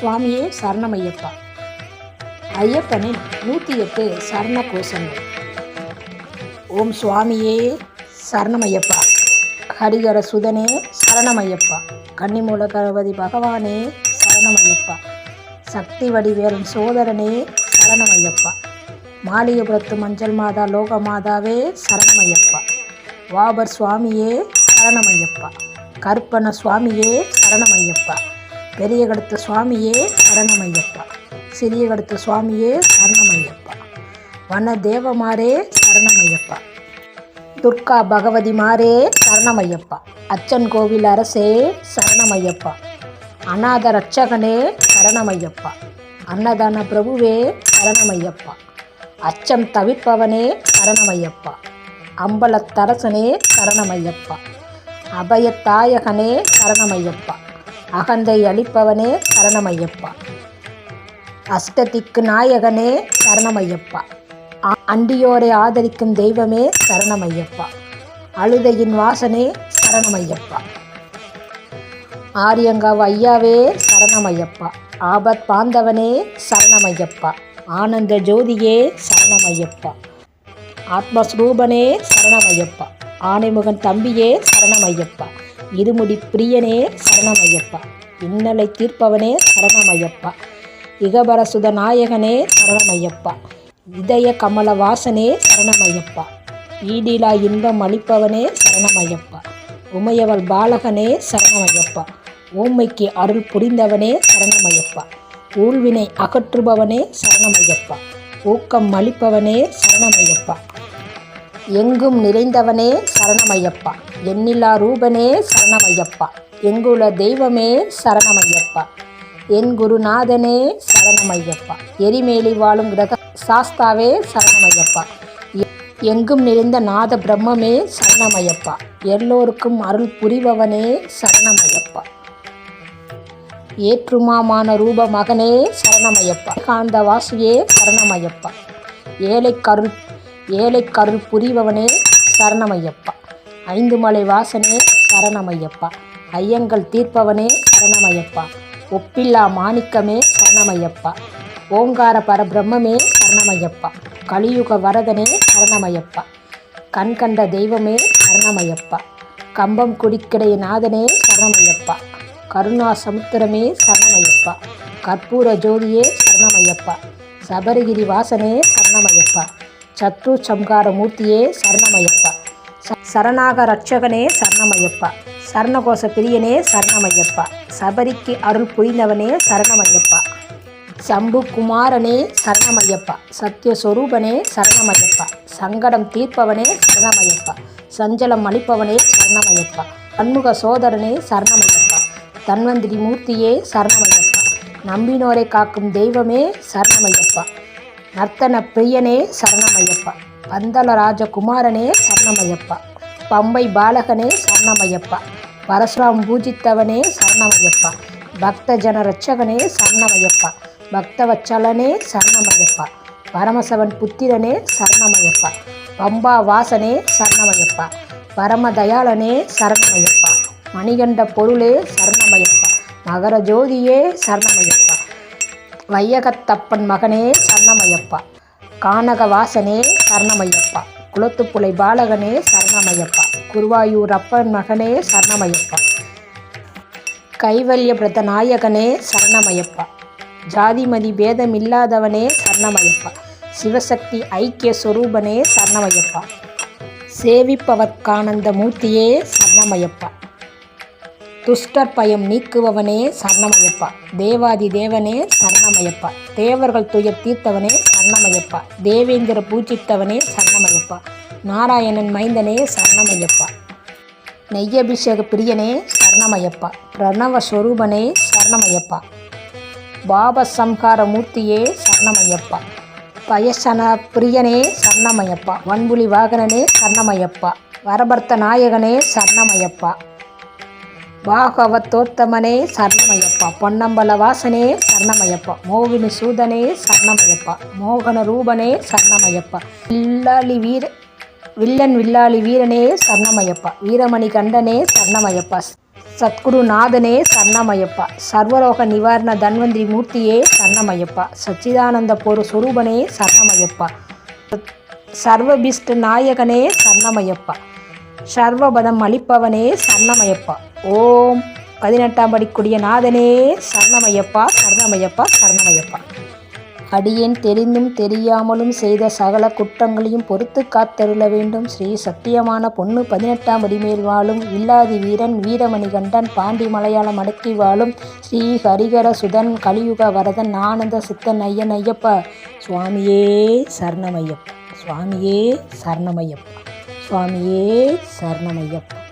சுவாமியே சரணமையப்பா. ஐயப்பனின் நூற்றி எட்டு சரண கோஷங்கள் ஓம் சுவாமியே சரணமையப்பா. ஹரிகர சுதனே சரணமையப்பா. கன்னிமூல கணபதி பகவானே சரணமையப்பா. சக்தி வடிவேலன் சோதரனே சரணமையப்பா. மாளிகைபுரத்து மஞ்சள் மாதா லோகமாதாவே சரணமையப்பா. வாபர் சுவாமியே சரணமையப்பா. கற்பன சுவாமியே சரணமையப்பா. பெரிய கடுத்த சுவாமியே சரணமையப்பா. சிறிய கடுத்த சுவாமியே சரணமையப்பா. வன தேவமாரே சரணமையப்பா. துர்கா பகவதி மாரே சரணமையப்பா. அச்சன் கோவில் அரசே சரணமையப்பா. அநாத ரட்சகனே சரணமையப்பா. அன்னதான பிரபுவே சரணமையப்பா. அச்சம் தவிர்ப்பவனே சரணமையப்பா. அம்பலத்தரசனே சரணமையப்பா. அபயத்தாயகனே சரணமையப்பா. அகந்தை அளிப்பவனே சரணமையப்பா. அஷ்டதிக்கு நாயகனே சரணமையப்பா. அ- அண்டியோரை ஆதரிக்கும் தெய்வமே சரணமையப்பா. அழுதையின் வாசனே சரணமையப்பா. ஆரியங்காவ் ஐயாவே சரணமையப்பா. ஆபத் பாந்தவனே சரணமையப்பா. ஆனந்த ஜோதியே சரணமையப்பா. ஆத்மஸ்வரூபனே சரணமையப்பா. ஆனைமுகன் தம்பியே சரணமையப்பா. இருமுடி பிரியனே சரணமையப்பா. இன்னலை தீர்ப்பவனே சரணமையப்பா. இகபரசுத நாயகனே சரணமையப்பா. இதய கமல வாசனே சரணமையப்பா. ஈடிலா இன்பம் அளிப்பவனே சரணமையப்பா. உமையவள் பாலகனே சரணமையப்பா. ஊமைக்கு அருள் புரிந்தவனே சரணமையப்பா. ஊழ்வினை அகற்றுபவனே சரணமையப்பா. ஊக்கம் அளிப்பவனே சரணமையப்பா. எங்கும் நிறைந்தவனே சரணமையப்பா. எண்ணிலா ரூபனே சரணமையப்பா. எங்குல தெய்வமே சரணமையப்பா. என் குருநாதனே சரணமையப்பா. எரிமேலி வாழும் கிரக சாஸ்தாவே சரணமையப்பா. எங்கும் நிறைந்த நாத பிரம்மமே சரணமையப்பா. எல்லோருக்கும் அருள் புரிபவனே சரணமையப்பா. ஏற்றுமாமான ரூப மகனே சரணமையப்பா. காந்த வாசியே சரணமையப்பா. ஏழைக்கருள் ஏழைக்கருள் புரிபவனே சரணமையப்பா. ஐந்து மலை வாசனே சரணமையப்பா. ஐயங்கள் தீர்ப்பவனே சரணமையப்பா. ஒப்பில்லா மாணிக்கமே சரணமையப்பா. ஓங்கார பரபிரம்மே சரணமையப்பா. கலியுக வரதனே சரணமையப்பா. கண் கண்ட தெய்வமே சரணமையப்பா. கம்பம் குடிக்கிடைய நாதனே சரணமையப்பா. கருணா சமுத்திரமே சரணமையப்பா. கற்பூர ஜோதியே சரணமையப்பா. சபரிகிரி வாசனே சரணமையப்பா. சத்ரு சம்கார மூர்த்தியே சரணமையப்பா ச- சரணாக ரட்சகனே சரணமையப்பா சரணகோச பிரியனே சரணமையப்பா சபரிக்கு அருள் புரிந்தவனே சரணமையப்பா சம்பு குமாரனே சரணமையப்பா சத்யஸ்வரூபனே சரணமையப்பா சங்கடம் தீர்ப்பவனே சரணமையப்பா சஞ்சலம் அளிப்பவனே சரணமையப்பா பன்முக சோதரனே சரணமையப்பா தன்வந்திரி மூர்த்தியே சரணமையப்பா நம்பினோரை காக்கும் தெய்வமே சரணமையப்பா நர்த்தன பிரியனே சரணமையப்பா. பந்தல ராஜகுமாரனே சரணமையப்பா. பம்பை பாலகனே சரணமையப்பா. பரசுராம் பூஜித்தவனே சரணமையப்பா. பக்த ஜன ரட்சகனே சரணமையப்பா. பக்தவச்சலனே சரணமையப்பா. பரமசவன் புத்திரனே சரணமையப்பா. பம்பா வாசனே சரணமையப்பா. பரமதயாளனே சரணமையப்பா. மணிகண்ட பொருளே சரணமையப்பா. மகர ஜோதியே சரணமையப்பா. வையகத்தப்பன் மகனே சரணமையப்பா. கானகவாசனே சரணமையப்பா. குளத்துப்புலை பாலகனே சரணமையப்பா. குருவாயூர் அப்பன் மகனே சரணமையப்பா. கைவல்ய பிரத நாயகனே சரணமையப்பா. ஜாதிமதி பேதமில்லாதவனே சரணமையப்பா. சிவசக்தி ஐக்கிய சொரூபனே சரணமையப்பா. சேவிப்பவர்க்கானந்த மூர்த்தியே சரணமையப்பா. துஷ்டர் பயம் நீக்குபவனே சரணமயப்பா. தேவாதி தேவனே சரணமயப்பா. தேவர்கள் துயர் தீர்த்தவனே சரணமயப்பா. தேவேந்திர பூஜித்தவனே சரணமயப்பா. நாராயணன் மைந்தனே சரணமயப்பா. நெய்யபிஷேக பிரியனே சரணமயப்பா. பிரணவ ஸ்வரூபனே சரணமயப்பா. பாபசம்ஹார மூர்த்தியே சரணமயப்பா. பயசன பிரியனே சரணமயப்பா. வன்புலி வாகனனே சரணமயப்பா. வரபர்த்த நாயகனே சரணமயப்பா. பாகவத்தோத்தமனே சரணமையப்பா. பொன்னம்பல வாசனே சரணமையப்பா. மோகினி சூதனே சரணமையப்பா. மோகன ரூபனே சரணமையப்பா. வில்லாளி வீர வில்லன் வில்லாளி வீரனே சரணமயப்பா. வீரமணி கண்டனே சரணமயப்பா. சத்குருநாதனே சரணமயப்பா. சர்வரோக நிவாரண தன்வந்திரி மூர்த்தியே சரணமயப்பா. சச்சிதானந்த பொரு சுரூபனே சரணமயப்பா. சர்வபிஷ்ட நாயகனே சரணமயப்பா. சர்வபதம் அளிப்பவனே சரணமய்யப்பா ஓம். பதினெட்டாம் படிக்குடிய நாதனே சரணமய்யப்பா சரணமய்யப்பா சர்ணமயப்பா. அடியேன் தெரிந்தும் தெரியாமலும் செய்த சகல குற்றங்களையும் பொறுத்து காத்தருள வேண்டும். ஸ்ரீ சத்தியமான பொண்ணு பதினெட்டாம் அடிமேல் வாழும். இல்லாதி வீரன் வீரமணி கண்டன் பாண்டி மலையாளம் அடக்கி வாழும். ஸ்ரீ ஹரிகர சுதன் கலியுக வரதன் ஆனந்த சித்தன் ஐயன் ஐயப்பா. சுவாமியே சரணமையப்பா. சுவாமியே சரணமையப்பா. சுவாமியே சரணமையப்பா.